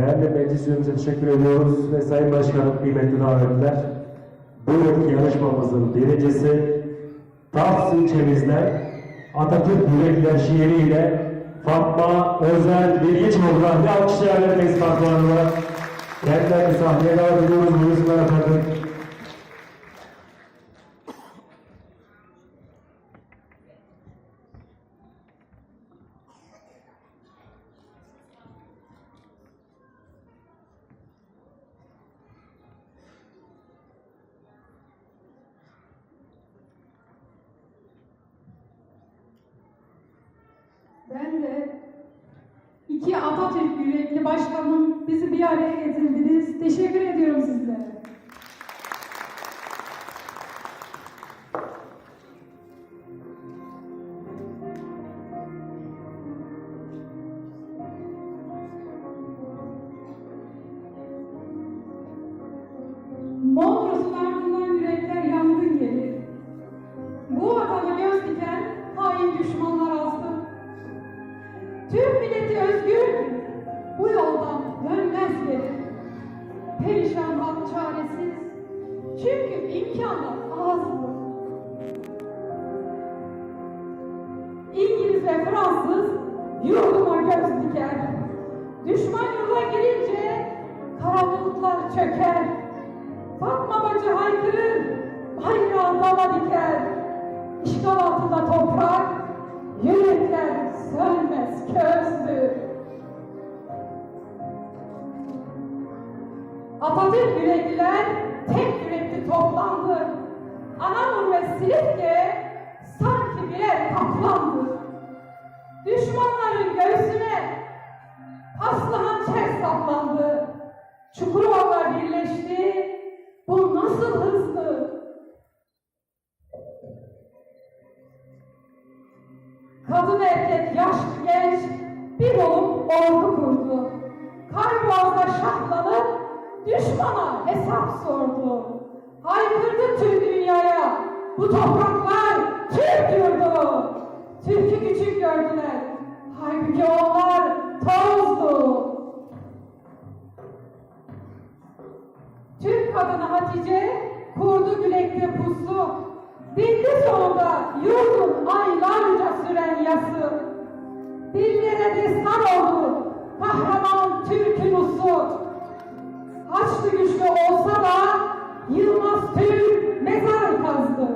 Değerli meclis üyemize teşekkür ediyoruz ve Sayın Başkanım kıymetli davetliler. Bu yılki yarışmamızın birincisi Tafs ilçemizden Atatürk Yürekler şiiriyle Fatma Özel Bilgiçoğlu'na bir alkışlayalım Melis Fatma Hanım'a. Kendilerini sahneye davet ediyoruz. Buyursunlar efendim. Ben de iki Atatürk yürekli başkanım bizi bir araya getirdiniz. Teşekkür ediyorum sizlere. Türk milleti özgür, bu yoldan dönmez geri. Perişan halk çaresiz, çünkü imkanlar azdı. İngiliz ve Fransız yurduma göz diker. Düşman yurda girince karanlıklar çöker. Fatma bacı haykırır, Atatürk yürekliler tek yürekli toplandı. Anamur ve Silifke sanki birer kaplandı. Düşmanların göğsüne paslı hançer saplandı. Çukurova birleşti. Bu nasıl hızlı? Kadın erkek yaşlı genç bir olup ordu kurdu. Karboğaz'da şahlanıp düşmana hesap sordu. Haykırdı tüm dünyaya bu topraklar Türk yurdu. Türk'ü küçük gördüler. Halbuki onlar tozdu. Türk kadını Hatice kurdu gülekte pusu. Bitti sonunda yurdun aylarca süren yası. Dillere destan oldu kahraman Türk'ün usu. Haçlı güçlü olsa da Yılmaz Türk mezar kazdı.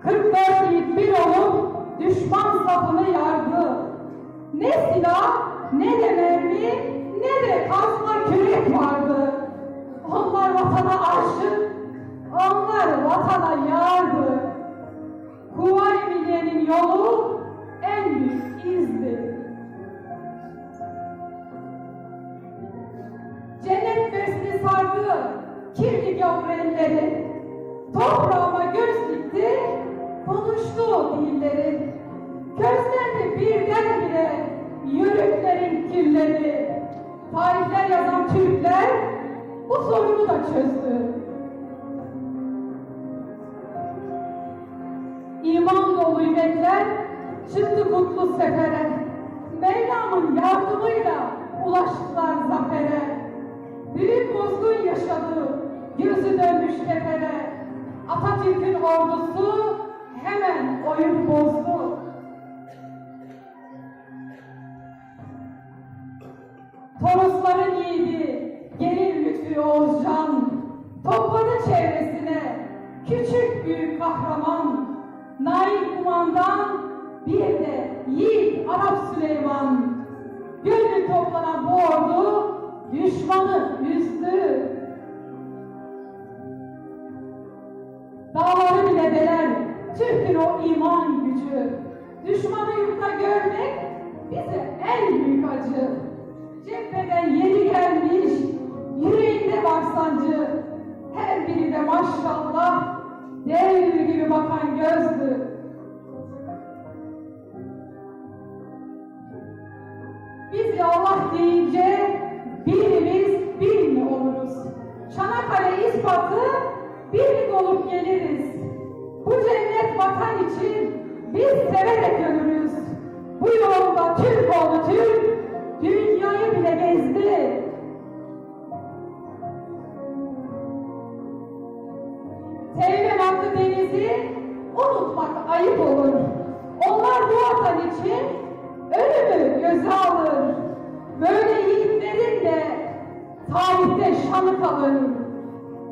Kırk dört bir olup düşman safını yardı. Ne silah, ne de mermi, ne de kazma kürek vardı. Onlar vatana aşık, onlar vatana yardı. Kuvayi Milliye'nin yolu gavur elleri. Toprağıma göz dikti, konuştu dilleri. Gözlendi birdenbire yörüklerin kirleri. Tarihler yazan Türkler bu sorunu da çözdü. İman dolu yürekler çıktı kutlu sefere. Mevlam'ın yardımıyla ulaştılar zafere. Büyük bozgun yaşadı, gözü dönmüş tepere. Atatürk'ün ordusu hemen oyun bozdu. Torosların yiğidi, gelin Lütfü Oğuzcan, topladı çevresine küçük büyük kahraman, Nail Kumandan, bir de yiğit Arap Süleyman. Gönül toplanan bu ordu düşmanı üzdü. Deler Türk'ün o iman gücü. Düşmanı yurtta görmek bize en büyük acı. Cepheden yeni gelmiş, yüreğinde var sancı. Her biri de maşallah dev gibi bakan gözdü. Biz de Allah deyince birimiz bin oluruz. Çanakkale ispatı birlik olup geliriz. Vatan için biz severek ölürüz. Bu yol oldu Türk, dünyayı bile gezdi. Teğmen adlı denizi unutmak ayıp olur. Onlar bu vatan için ölümü göze alır. Böyle yiğitlerin de tarihte şanı kalır.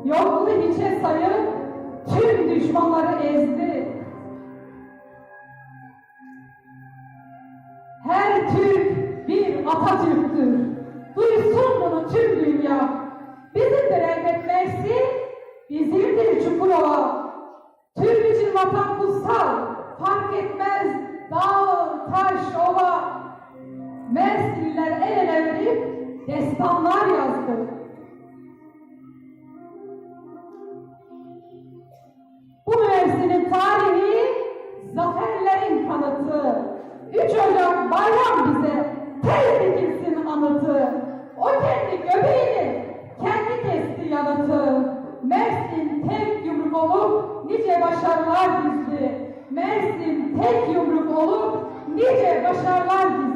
Yokluğu hiçe sayıp tüm düşmanları ezdi. Atatürk'tür. Duysun bunu tüm dünya. Bizimdir elbet Mersin, bizimdir Çukurova. Türk için vatan kutsal, fark etmez dağ, taş, ova. Mersinliler el ele verip destanlar yazdı. Bu Mersin'in tarihi anıtı. O kendi göbeğini kendi kesti yanıtı. Mersin tek yumruk olup nice başarılar dizdi. Mersin tek yumruk olup nice başarılar dizdi.